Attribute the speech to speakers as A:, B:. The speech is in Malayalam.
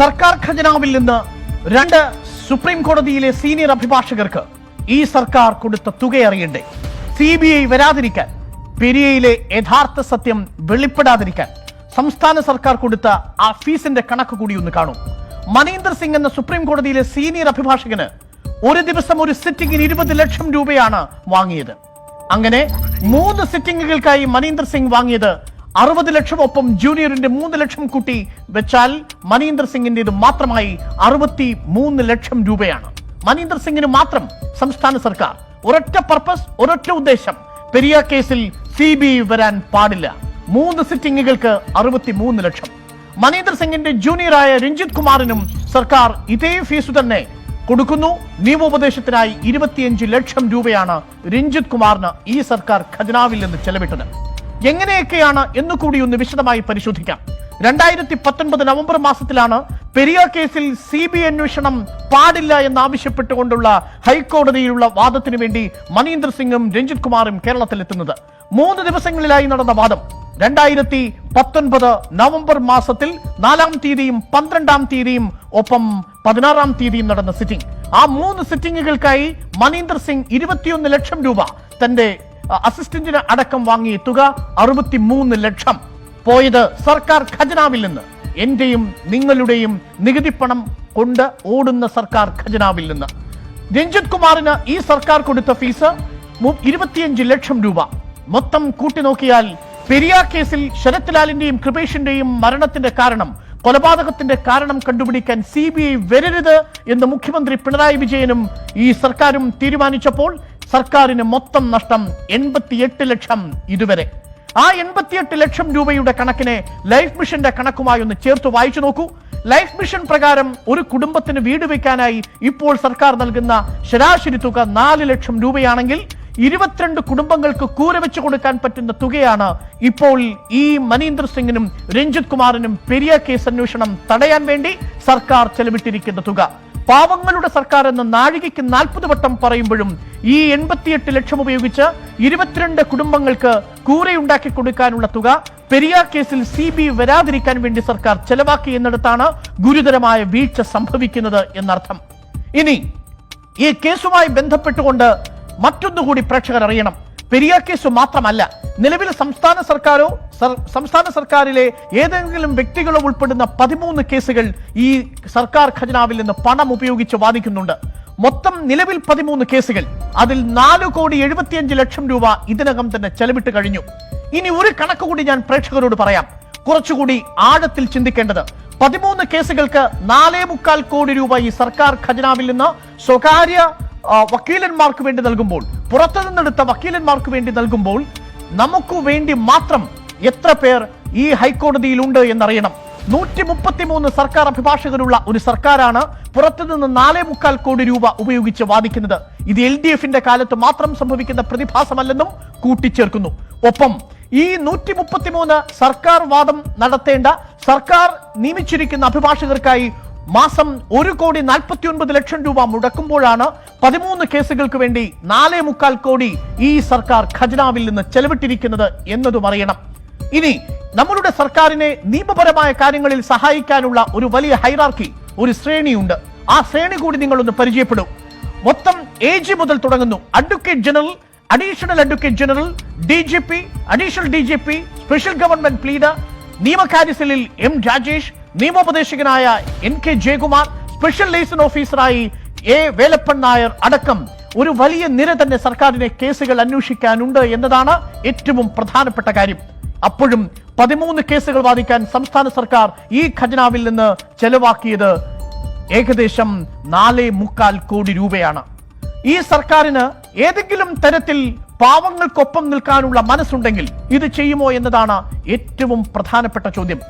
A: സർക്കാർ ഖജനാവിൽ നിന്ന് രണ്ട് സുപ്രീം കോടതിയിലെ സീനിയർ അഭിഭാഷകർക്ക് ഈ സർക്കാർ കൊടുത്ത തുക അറിയണ്ടേ സി ബി ഐ വരാതിരിക്കാൻ പെരിയയിലെ യഥാർത്ഥ സത്യം വെളിപ്പെടാതിരിക്കാൻ സംസ്ഥാന സർക്കാർ കൊടുത്ത ആ ഫീസിന്റെ കണക്ക് കൂടി ഒന്ന് കാണും. മനീന്ദർ സിംഗ് എന്ന സുപ്രീം കോടതിയിലെ സീനിയർ അഭിഭാഷകന് ഒരു ദിവസം ഒരു സിറ്റിംഗിന് ഇരുപത് ലക്ഷം രൂപയാണ് വാങ്ങിയത്. അങ്ങനെ മൂന്ന് സിറ്റിംഗുകൾക്കായി മനീന്ദർ സിംഗ് വാങ്ങിയത് അറുപത് ലക്ഷം ഒപ്പം ജൂനിയറിന്റെ മൂന്ന് ലക്ഷം കൂട്ടി വെച്ചാൽ മനീന്ദർ സിംഗിന്റേത് മാത്രമായി അറുപത്തി മൂന്ന് ലക്ഷം രൂപയാണ്. മനീന്ദർ സിംഗിന് മാത്രം സംസ്ഥാന സർക്കാർ. ഒരൊറ്റ പർപ്പസ് ഒരൊറ്റ ഉദ്ദേശം. പെരിയ കേസിൽ സി ബി വരാൻ പാടില്ല. മൂന്ന് സിറ്റിംഗുകൾക്ക് അറുപത്തി മൂന്ന് ലക്ഷം. മനീന്ദർ സിംഗിന്റെ ജൂനിയറായ രഞ്ജിത് കുമാറിനും സർക്കാർ ഇതേ ഫീസ് തന്നെ കൊടുക്കുന്നു. നിയമോപദേശത്തിനായി ഇരുപത്തിയഞ്ച് ലക്ഷം രൂപയാണ് രഞ്ജിത് കുമാറിന് ഈ സർക്കാർ ഖജനാവിൽ നിന്ന് ചെലവിട്ടത്. എങ്ങനെയൊക്കെയാണ് എന്ന് കൂടി ഒന്ന് വിശദമായി പരിശോധിക്കാം. രണ്ടായിരത്തി പത്തൊൻപത് നവംബർ മാസത്തിലാണ് പെരിയ കേസിൽ സി ബി അന്വേഷണം പാടില്ല എന്നാവശ്യപ്പെട്ടുകൊണ്ടുള്ള ഹൈക്കോടതിയിലുള്ള വാദത്തിനു വേണ്ടി മനീന്ദർ സിംഗും രഞ്ജിത് കുമാറും കേരളത്തിലെത്തുന്നത്. മൂന്ന് ദിവസങ്ങളിലായി നടന്ന വാദം. രണ്ടായിരത്തി പത്തൊൻപത് നവംബർ മാസത്തിൽ നാലാം തീയതിയും പന്ത്രണ്ടാം തീയതിയും ഒപ്പം പതിനാറാം തീയതിയും നടന്ന സിറ്റിംഗ്. ആ മൂന്ന് സിറ്റിംഗുകൾക്കായി മനീന്ദർ സിംഗ് ഇരുപത്തിയൊന്ന് ലക്ഷം രൂപ തന്റെ അസിസ്റ്റന്റിന് അടക്കം വാങ്ങിയ തുക അറുപത്തി മൂന്ന് ലക്ഷം. പോയത് സർക്കാർ ഖജനാവിൽ നിന്ന്. എന്റെയും നിങ്ങളുടെയും നികുതി പണം കൊണ്ട് ഓടുന്ന സർക്കാർ ഖജനാവിൽ നിന്ന്. രഞ്ജിത് കുമാറിന് ഈ സർക്കാർ കൊടുത്ത ഫീസ് ഇരുപത്തിയഞ്ച് ലക്ഷം രൂപ. മൊത്തം കൂട്ടി നോക്കിയാൽ പെരിയ കേസിൽ ശരത് ലാലിന്റെയും കൃപേഷിന്റെയും മരണത്തിന്റെ കാരണം കൊലപാതകത്തിന്റെ കാരണം കണ്ടുപിടിക്കാൻ സി ബി ഐ വരരുത് എന്ന് മുഖ്യമന്ത്രി പിണറായി വിജയനും ഈ സർക്കാരും തീരുമാനിച്ചപ്പോൾ സർക്കാരിന് മൊത്തം നഷ്ടം എൺപത്തിയെട്ട് ലക്ഷം ഇതുവരെ. ആ എൺപത്തിയെട്ട് ലക്ഷം രൂപയുടെ കണക്കിനെ ലൈഫ് മിഷന്റെ കണക്കുമായി ഒന്ന് ചേർത്ത് വായിച്ചു നോക്കൂ. ലൈഫ് മിഷൻ പ്രകാരം ഒരു കുടുംബത്തിന് വീട് വെക്കാനായി ഇപ്പോൾ സർക്കാർ നൽകുന്ന ശരാശരി തുക നാല് ലക്ഷം രൂപയാണെങ്കിൽ ഇരുപത്തിരണ്ട് കുടുംബങ്ങൾക്ക് കൂര വെച്ച് കൊടുക്കാൻ പറ്റുന്ന തുകയാണ് ഇപ്പോൾ ഈ മനീന്ദർ സിംഗിനും രഞ്ജിത് കുമാറിനും പെരിയ കേസ് അന്വേഷണം തടയാൻ വേണ്ടി സർക്കാർ ചെലവിട്ടിരിക്കുന്ന തുക. പാവങ്ങളുടെ സർക്കാർ എന്ന് നാഴികയ്ക്ക് നാൽപ്പത് വട്ടം പറയുമ്പോഴും ഈ എൺപത്തിയെട്ട് ലക്ഷം ഉപയോഗിച്ച് ഇരുപത്തിരണ്ട് കുടുംബങ്ങൾക്ക് കൂരയുണ്ടാക്കി കൊടുക്കാനുള്ള തുക പെരിയ കേസിൽ സി ബി വരാതിരിക്കാൻ വേണ്ടി സർക്കാർ ചെലവാക്കി എന്നിടത്താണ് ഗുരുതരമായ വീഴ്ച സംഭവിക്കുന്നത് എന്നർത്ഥം. ഇനി ഈ കേസുമായി ബന്ധപ്പെട്ടുകൊണ്ട് മറ്റൊന്നുകൂടി പ്രേക്ഷകർ അറിയണം പെരിയ കേസ് മാത്രമല്ല നിലവിൽ സംസ്ഥാന സർക്കാരോ സർ- സംസ്ഥാന സർക്കാരിലെ ഏതെങ്കിലും വ്യക്തികളോ ഉൾപ്പെടുന്ന പതിമൂന്ന് കേസുകൾ ഈ സർക്കാർ ഖജനാവിൽ നിന്ന് പണം ഉപയോഗിച്ച് വാദിക്കുന്നുണ്ട്. മൊത്തം നിലവിൽ പതിമൂന്ന് കേസുകൾ. അതിൽ നാല് കോടി എഴുപത്തിയഞ്ച് ലക്ഷം രൂപ ഇതിനകം തന്നെ ചെലവിട്ട് കഴിഞ്ഞു. ഇനി ഒരു കണക്ക് കൂടി ഞാൻ പ്രേക്ഷകരോട് പറയാം. കുറച്ചുകൂടി ആഴത്തിൽ ചിന്തിക്കേണ്ടത്. പതിമൂന്ന് കേസുകൾക്ക് നാലേ മുക്കാൽ കോടി രൂപ ഈ സർക്കാർ ഖജനാവിൽ നിന്ന് സ്വകാര്യ വക്കീലന്മാർക്ക് വേണ്ടി നൽകുമ്പോൾ പുറത്തു നിന്നെടുത്ത വക്കീലന്മാർക്ക് വേണ്ടി നൽകുമ്പോൾ നമുക്ക് വേണ്ടി മാത്രം എത്ര പേർ ഈ ഹൈക്കോടതിയിലുണ്ട് എന്നറിയണം. നൂറ്റി മുപ്പത്തിമൂന്ന് സർക്കാർ അഭിഭാഷകരുള്ള ഒരു സർക്കാരാണ് പുറത്തുനിന്ന് നാലേ മുക്കാൽ കോടി രൂപ ഉപയോഗിച്ച് വാദിക്കുന്നത്. ഇത് എൽ ഡി എഫിന്റെ കാലത്ത് മാത്രം സംഭവിക്കുന്ന പ്രതിഭാസമല്ലെന്നും കൂട്ടിച്ചേർക്കുന്നു. ഒപ്പം ഈ നൂറ്റി മുപ്പത്തിമൂന്ന് സർക്കാർ വാദം നടത്തേണ്ട സർക്കാർ നിയമിച്ചിരിക്കുന്ന അഭിഭാഷകർക്കായി മാസം ഒരു കോടി നാൽപ്പത്തി ഒൻപത് ലക്ഷം രൂപ മുടക്കുമ്പോഴാണ് പതിമൂന്ന് കേസുകൾക്ക് വേണ്ടി നാലേ മുക്കാൽ കോടി ഈ സർക്കാർ ഖജനാവിൽ നിന്ന് ചെലവിട്ടിരിക്കുന്നത് എന്നതും അറിയണം. ഇനി നമ്മളുടെ സർക്കാരിനെ നിയമപരമായ കാര്യങ്ങളിൽ സഹായിക്കാനുള്ള ഒരു വലിയ ഹൈറാർക്കി ഒരു ശ്രേണിയുണ്ട്. ആ ശ്രേണി കൂടി നിങ്ങളൊന്ന് പരിചയപ്പെടും. മൊത്തം എ ജി മുതൽ തുടങ്ങുന്നു. Advocate general additional advocate general D G P additional D G P special government pleader നിയമകാര്യസിലിൽ M Rajesh നിയമോപദേശകനായ N K Jayakumar special liaison ഓഫീസറായി എ വേലപ്പൻ നായർ അടക്കം ഒരു വലിയ നിര തന്നെ സർക്കാരിനെ കേസുകൾ അന്വേഷിക്കാനുണ്ട് എന്നതാണ് ഏറ്റവും പ്രധാനപ്പെട്ട കാര്യം. അപ്പോഴും പതിമൂന്ന് കേസുകൾ വാദിക്കാൻ സംസ്ഥാന സർക്കാർ ഈ ഖജനാവിൽ നിന്ന് ചെലവാക്കിയത് ഏകദേശം നാലേ മുക്കാൽ കോടി രൂപയാണ്. ഈ സർക്കാരിന് ഏതെങ്കിലും തരത്തിൽ പാവങ്ങൾക്കൊപ്പം നിൽക്കാനുള്ള മനസ്സുണ്ടെങ്കിൽ ഇത് ചെയ്യുമോ എന്നതാണ് ഏറ്റവും പ്രധാനപ്പെട്ട ചോദ്യം.